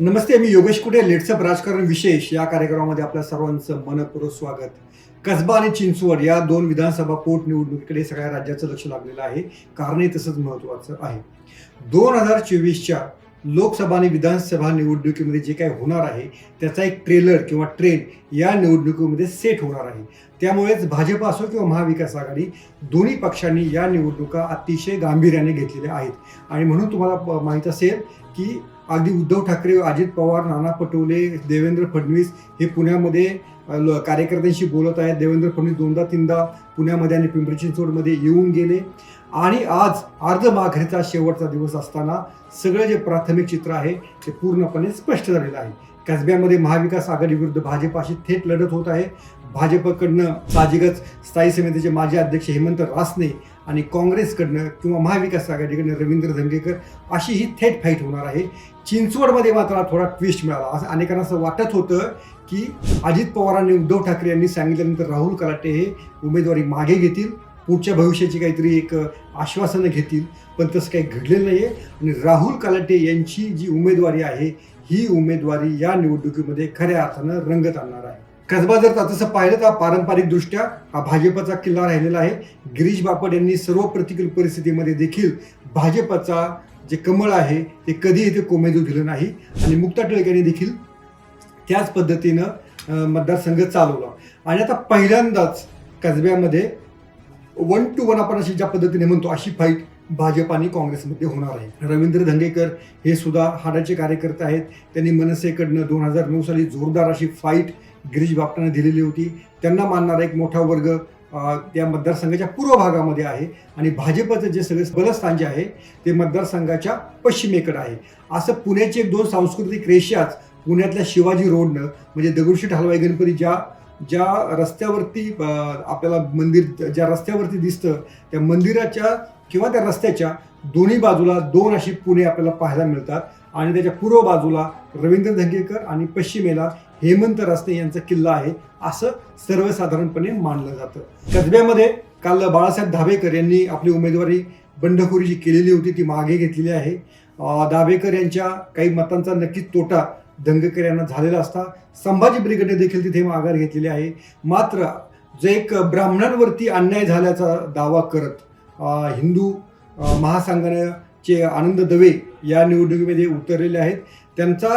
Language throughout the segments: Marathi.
नमस्ते मी योगेश कुटे लेट्सअप राजकारण विशेष या कार्यक्रमामध्ये आपल्या सर्वांचं मनपूर्वक स्वागत. कसबा आणि चिंचवड या दोन विधानसभा पोटनिवडणुकीकडे सगळ्या राज्याचं लक्ष लागलेलं आहे. कारणही तसंच महत्त्वाचं आहे. दोन हजार चोवीसच्या लोकसभा आणि विधानसभा निवडणुकीमध्ये जे काही होणार आहे त्याचा एक ट्रेलर किंवा ट्रेन या निवडणुकीमध्ये सेट होणार आहे. त्यामुळेच भाजप असो किंवा महाविकास आघाडी दोन्ही पक्षांनी या निवडणुका अतिशय गांभीर्याने घेतलेल्या आहेत. आणि म्हणून तुम्हाला प- माहीत असेल की अगदी उद्धव ठाकरे अजित पवार नाना पटोले देवेंद्र फडणवीस हे पुण्यामध्ये ल- कार्यकर्त्यांशी बोलत आहेत. देवेंद्र फडणवीस दोनदा तीनदा पुण्यामध्ये आणि पिंपरी चिंचवडमध्ये येऊन गेले. आणि आज अर्ध माघरीचा शेवटचा दिवस असताना सगळं जे प्राथमिक चित्र आहे ते पूर्णपणे स्पष्ट झालेलं आहे. कसब्यामध्ये महाविकास आघाडीविरुद्ध भाजपाशी थेट लढत होत आहे. भाजपकडनं साहजिकच स्थायी समितीचे माजी अध्यक्ष हेमंत रासने आणि काँग्रेसकडनं किंवा महाविकास आघाडीकडनं रवींद्र धंगेकर अशी ही थेट फाईट होणार आहे. चिंचवडमध्ये मात्र थोडा ट्विस्ट मिळाला. असं अनेकांना असं वाटत होतं की अजित पवारांनी उद्धव ठाकरे यांनी सांगितल्यानंतर राहुल कलाटे हे उमेदवारी मागे घेतील पुढच्या भविष्याची काहीतरी एक आश्वासनं घेतील पण तसं काही घडलेलं नाही आहे आणि राहुल कलाटे यांची जी उमेदवारी आहे ही उमेदवारी या निवडणुकीमध्ये खऱ्या अर्थानं रंगत आणणार आहे. कसबा जर तसं पाहिलं तर पारंपरिकदृष्ट्या हा भाजपचा किल्ला राहिलेला आहे. गिरीश बापट यांनी सर्व प्रतिकूल परिस्थितीमध्ये देखील भाजपचा जे कमळ आहे ते कधी इथे कोमेजू दिलं नाही. आणि मुक्ता टिळक यांनी देखील त्याच पद्धतीनं मतदारसंघ चालवला. आणि आता पहिल्यांदाच कसब्यामध्ये वन टू वन आपण अशी ज्या पद्धतीने म्हणतो अशी फाईट भाजप आणि काँग्रेसमध्ये होणार आहे. रवींद्र धंगेकर हे सुद्धा हाडाचे कार्यकर्ते आहेत. त्यांनी मनसेकडनं दोन हजार नऊ साली जोरदार अशी फाईट गिरीश बापटांना दिलेली होती. त्यांना मानणारा एक मोठा वर्ग त्या मतदारसंघाच्या पूर्व भागामध्ये आहे आणि भाजपचं जे सगळे बलस्थान जे आहे ते मतदारसंघाच्या पश्चिमेकडे आहे. असं पुण्याची एक दोन सांस्कृतिक रेषाच पुण्यातल्या शिवाजी रोडनं म्हणजे दगडूशेठ हलवाई गणपती ज्या ज्या रस्त्यावरती आपल्याला मंदिर ज्या रस्त्यावरती दिसतं त्या मंदिराच्या किंवा त्या रस्त्याच्या दोन्ही बाजूला दोन अशी पुणे आपल्याला पाहायला मिळतात. आणि त्याच्या पूर्व बाजूला रवींद्र धंगेकर आणि पश्चिमेला हेमंत रस्ते यांचा किल्ला आहे असं सर्वसाधारणपणे मानलं जातं. कसब्यामध्ये काल बाळासाहेब धाबेकर यांनी आपली उमेदवारी बंडखोरी जी केलेली होती ती मागे घेतलेली आहे. दाभेकर यांच्या काही मतांचा नक्कीच तोटा दंगेकर झालेला असता. संभाजी ब्रिगेडने देखील तिथे माघार घेतलेली आहे. मात्र जे एक ब्राह्मणांवरती अन्याय झाल्याचा दावा करत हिंदू अं, महासंघाचे आनंद दवे या निवडणुकीमध्ये उतरलेले आहेत. त्यांचा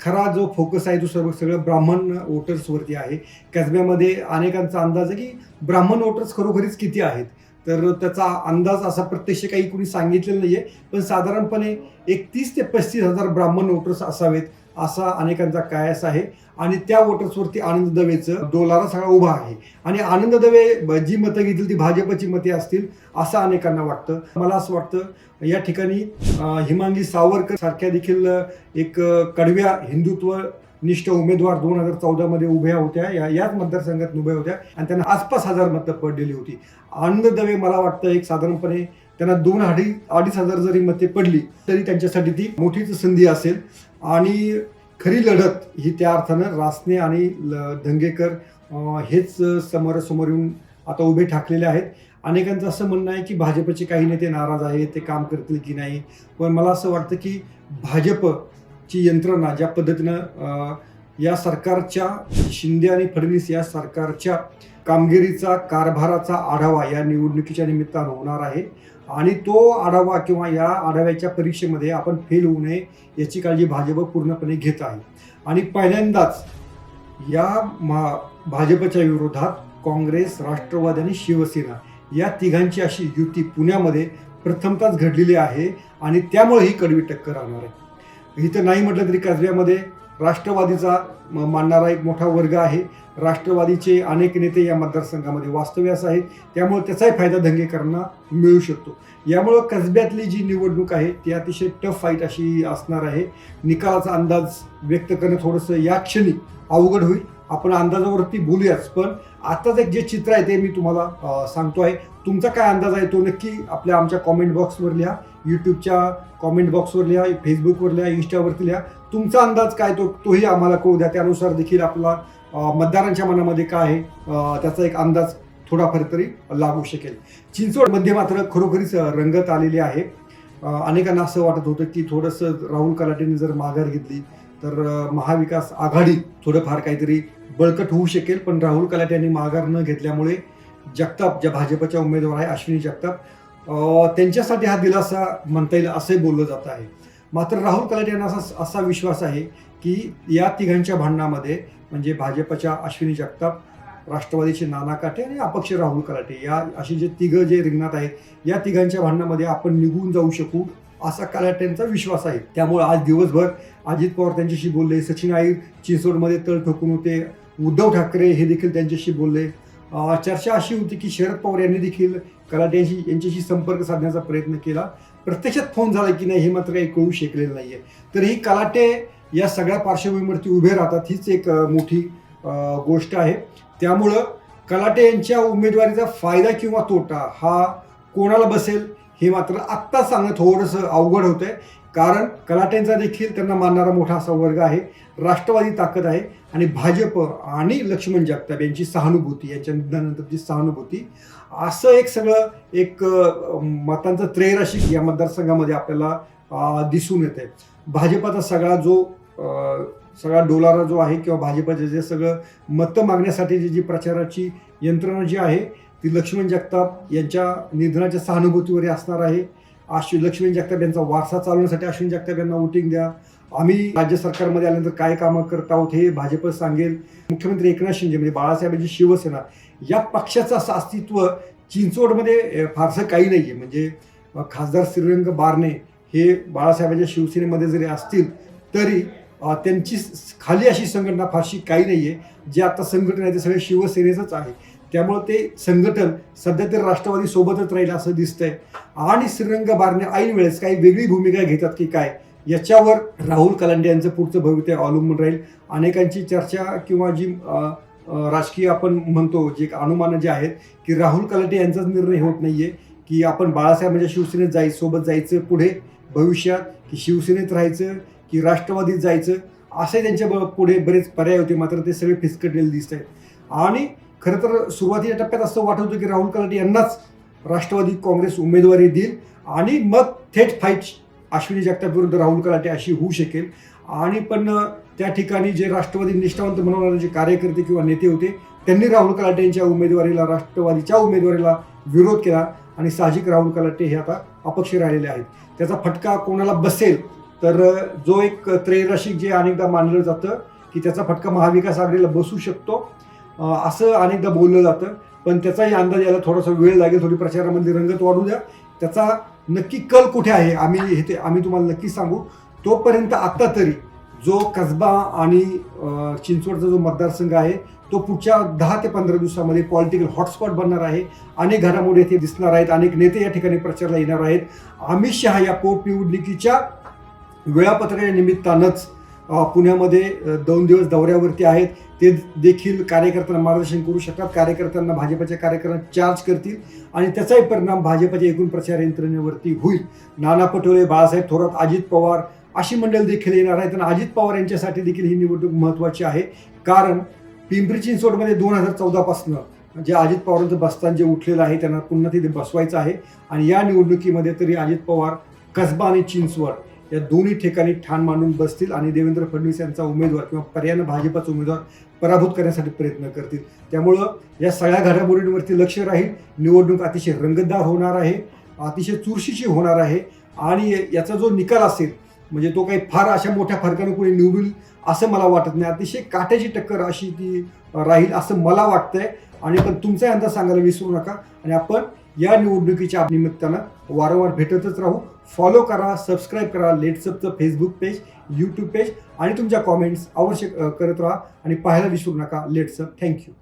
खरा जो फोकस आहे तो सर्व सगळं ब्राह्मण वोटर्सवरती आहे. कसब्यामध्ये अनेकांचा अंदाज आहे की ब्राह्मण वोटर्स खरोखरीच किती आहेत? तर त्याचा अंदाज असा प्रत्यक्ष काही कुणी सांगितलेला नाही आहे पण साधारणपणे एक तीस ते पस्तीस हजार ब्राह्मण वोटर्स असावेत. असा अनेकांचा कायस आहे. आणि त्या वोटर्सवरती आनंद दवेचं डोलारा सगळा उभा आहे. आणि आनंद दवे ब- जी मतं घेतील ती भाजपची मते असतील असं अनेकांना वाटतं. मला असं वाटतं या ठिकाणी हिमांगी सावरकर सारख्या देखील एक कडव्या हिंदुत्व निष्ठ उमेदवार दोन हजार चौदामध्ये उभ्या होत्या. या याच मतदारसंघात उभ्या होत्या. आणि त्यांना आसपास हजार मतं पडलेली होती. आनंद दवे मला वाटतं एक साधारणपणे त्यांना दोन अडी अडीच हजार जरी मते पडली तरी त्यांच्यासाठी ती मोठीच संधी असेल. आणि खरी लढत ही त्या अर्थानं रासने आणि ल- धंगेकर हेच समोरासमोर येऊन आता उभे ठाकलेले आहेत. अनेकांचं असं म्हणणं आहे की भाजपचे काही नेते नाराज आहेत ते काम करतील की नाही. पण मला असं वाटतं की भाजपची यंत्रणा ज्या पद्धतीनं या सरकारच्या शिंदे आणि फडणवीस या सरकारच्या कामगिरीचा कारभाराचा आढावा या निवडणुकीच्या निमित्तानं होणार आहे. आणि तो आढावा किंवा या आढाव्याच्या परीक्षेमध्ये आपण फेल होऊ नये याची काळजी भाजप पूर्णपणे घेत आहे. आणि पहिल्यांदाच या मा भाजपच्या विरोधात काँग्रेस राष्ट्रवादी आणि शिवसेना या तिघांची अशी युती पुण्यामध्ये प्रथमताच घडलेली आहे आणि त्यामुळे ही कडवी टक्कर राहणार आहे. इथं नाही म्हटलं तरी कसब्यामध्ये राष्ट्रवादीचा म- मानणारा एक मोठा वर्ग आहे. राष्ट्रवादीचे अनेक नेते या मतदारसंघामध्ये वास्तव्यास आहेत. त्यामुळे त्याचाही फायदा धंगेकरांना मिळू शकतो. यामुळं कसब्यातली जी निवडणूक आहे ती अतिशय टफ फाईट अशी असणार आहे. निकालाचा अंदाज व्यक्त करणं थोडंसं या क्षणी अवघड होईल. आपण अंदाजावरती बोलूयाच पण आत्ताच एक जे चित्र आहे ते मी तुम्हाला सांगतो आहे. तुमचा काय अंदाज आहे तो नक्की आपल्या आमच्या कॉमेंट बॉक्सवर लिहा. यूट्यूबच्या कॉमेंट बॉक्सवर लिहा फेसबुकवर लिहा इंस्टावरती लिहा. तुमचा अंदाज काय तो? तोही आम्हाला कळू द्या. त्यानुसार देखील आपला मतदारांच्या मनामध्ये काय आहे त्याचा एक अंदाज थोडाफार तरी लागू शकेल. चिंचवडमध्ये मात्र खरोखरीच रंगत आलेली आहे. अनेकांना असं वाटत होतं की थोडंसं राहुल कलाटेने जर माघार घेतली तर महाविकास आघाडी थोडंफार काहीतरी बळकट होऊ शकेल. पण राहुल कलाटे यांनी माघार न घेतल्यामुळे जगताप ज्या भाजपच्या उमेदवार आहे अश्विनी जगताप त्यांच्यासाठी हा दिलासा म्हणता येईल असंही बोललं जात आहे. मात्र राहुल कलाटे यांना असा असा विश्वास आहे की या तिघांच्या भांडणामध्ये म्हणजे भाजपच्या अश्विनी जगताप राष्ट्रवादीचे नाना काटे आणि अपक्ष राहुल कलाटे या असे जे तिघं जे रिंगणात आहेत या तिघांच्या भांडणामध्ये आपण निघून जाऊ शकू असा कलाट्यांचा विश्वास आहे. त्यामुळे आज दिवसभर अजित पवार त्यांच्याशी बोलले सचिन आईर चिंचवडमध्ये तळ ठोकून होते उद्धव ठाकरे हे देखील त्यांच्याशी बोलले. चर्चा अशी होती की शरद पवार यांनी देखील कलाट्यांशी यांच्याशी संपर्क साधण्याचा प्रयत्न केला. प्रत्यक्षात फोन झाला की नाही हे मात्र काही कळू शकलेलं आहे तर ही कलाटे या सगळ्या पार्श्वभूमीवरती उभे राहतात हीच एक मोठी गोष्ट आहे. त्यामुळं कलाटे यांच्या उमेदवारीचा फायदा किंवा तोटा हा कोणाला बसेल हे मात्र आत्ता सांगणं थोडंसं अवघड होतंय. कारण कलाट्यांचा देखील त्यांना मानणारा मोठा असा वर्ग आहे. राष्ट्रवादी ताकद आहे आणि भाजप आणि लक्ष्मण जगताप यांची सहानुभूती यांच्या निधनानंतरची सहानुभूती असं एक सगळं एक मतांचं त्रैराशिक या मतदारसंघामध्ये आपल्याला दिसून येत आहे भाजपाचा सगळा जो सगळा डोलारा जो आहे किंवा भाजपाचे जे सगळं मतं मागण्यासाठी जी जी प्रचाराची यंत्रणा जी आहे ती लक्ष्मण जगताप यांच्या निधनाच्या सहानुभूतीवर असणार आहे. अश्विन लक्ष्मी जगताप यांचा वारसा चालवण्यासाठी अश्विन जगताप यांना वोटिंग द्या. आम्ही राज्य सरकारमध्ये आल्यानंतर काय कामं करत आहोत हे भाजप सांगेल. मुख्यमंत्री एकनाथ शिंदे म्हणजे बाळासाहेबांची शिवसेना या पक्षाचं असं अस्तित्व चिंचवडमध्ये फारसं काही नाही आहे म्हणजे खासदार श्रीरंग बारणे हे बाळासाहेबांच्या शिवसेनेमध्ये जरी असतील तरी त्यांची खाली अशी संघटना फारशी काही नाही आहे जे आता संघटना आहे ते सगळे शिवसेनेचंच आहे. त्यामुळे ते संघटन सध्या तर राष्ट्रवादी सोबतच राहील असं दिसतंय. आणि श्रीरंग बारणे ऐन वेळेस काही वेगळी भूमिका घेतात की काय? याच्यावर राहुल कलांडे यांचं पुढचं भवितव्य अवलंबून राहील. अनेकांची चर्चा किंवा जी राजकीय आपण म्हणतो जे अनुमानं जे आहेत की राहुल कलांडे यांचाच निर्णय होत नाही आहे की आपण बाळासाहेब म्हणजे शिवसेनेत जाय सोबत जायचं पुढे भविष्यात की शिवसेनेत राहायचं की राष्ट्रवादीत जायचं असे त्यांच्या पुढे बरेच पर्याय होते मात्र ते सगळे फिसकटलेले दिसत आहेत. आणि खरं तर सुरुवातीच्या टप्प्यात असं वाटत होतं की राहुल कलाटे यांनाच राष्ट्रवादी काँग्रेस उमेदवारी देईल आणि मग थेट फाईट अश्विनी जगताप विरुद्ध राहुल कलाटे अशी होऊ शकेल. आणि पण त्या ठिकाणी जे राष्ट्रवादी निष्ठावंत म्हणणारे जे कार्यकर्ते किंवा नेते होते त्यांनी राहुल कलाटे यांच्या उमेदवारीला राष्ट्रवादीच्या उमेदवारीला विरोध केला आणि साहजिक राहुल कलाटे हे आता अपक्ष राहिलेले आहेत. त्याचा फटका कोणाला बसेल तर जो एक त्रैराशिक जे अनेकदा मानलं जातं की त्याचा फटका महाविकास आघाडीला बसू शकतो. असं अनेकदा बोललं जातं पण त्याचाही अंदाज यायला थोडासा वेळ लागेल थोडी प्रचारामध्ये रंगत वाढू द्या. त्याचा नक्की कल कुठे आहे आम्ही हे ते आम्ही तुम्हाला नक्की सांगू. तोपर्यंत आत्ता तरी जो कसबा आणि चिंचवडचा जो मतदारसंघ आहे तो पुढच्या दहा ते पंधरा दिवसामध्ये पॉलिटिकल हॉटस्पॉट बनणार आहे. अनेक घडामोडी येथे दिसणार आहेत अनेक नेते या ठिकाणी प्रचारला येणार आहेत. अमित शहा या पोटनिवडणुकीच्या वेळापत्रकाच्या निमित्तानंच पुण्यामध्ये दोन दिवस दौऱ्यावरती आहेत. ते देखील कार्यकर्त्यांना मार्गदर्शन करू शकतात. कार्यकर्त्यांना भाजपच्या कार्यकर्त्यांना चार्ज करतील आणि त्याचाही परिणाम भाजपच्या एकूण प्रचार यंत्रणेवरती होईल. नाना पटोले बाळासाहेब थोरात अजित पवार अशी मंडळ देखील येणार आहेत आणि अजित पवार यांच्यासाठी देखील ही निवडणूक महत्त्वाची आहे. कारण पिंपरी चिंचवडमध्ये दोन हजार चौदापासनं जे अजित पवारांचं बस्तान जे उठलेलं आहे त्यांना पुन्हा तिथे बसवायचं आहे. आणि या निवडणुकीमध्ये तरी अजित पवार कसबा आणि चिंचवड या दोन्ही ठिकाणी ठाण मांडून बसतील आणि देवेंद्र फडणवीस यांचा उमेदवार किंवा पर्यायनं भाजपाचा उमेदवार पराभूत करण्यासाठी प्रयत्न करतील. त्यामुळं या सगळ्या घडामोडींवरती लक्ष राहील. निवडणूक अतिशय रंगतदार होणार आहे अतिशय चुरशीची होणार आहे आणि याचा जो निकाल असेल म्हणजे तो काही फार अशा मोठ्या फरकानं कोणी निवडून असं मला वाटत नाही. अतिशय काट्याची टक्कर अशी ती राहील असं मला वाटतंय. आणि पण तुमचा अंदाज सांगायला विसरू नका. आणि आपण या निवडणुकीच्या निमित्तानं वारंवार भेटतच राहू. फॉलो करा सबस्क्राईब करा लेट्सअपचं फेसबुक पेज यूट्यूब पेज आणि तुमच्या कॉमेंट्स आवश्यक करत राहा. आणि पाहायला विसरू नका. लेट्सअप थँक्यू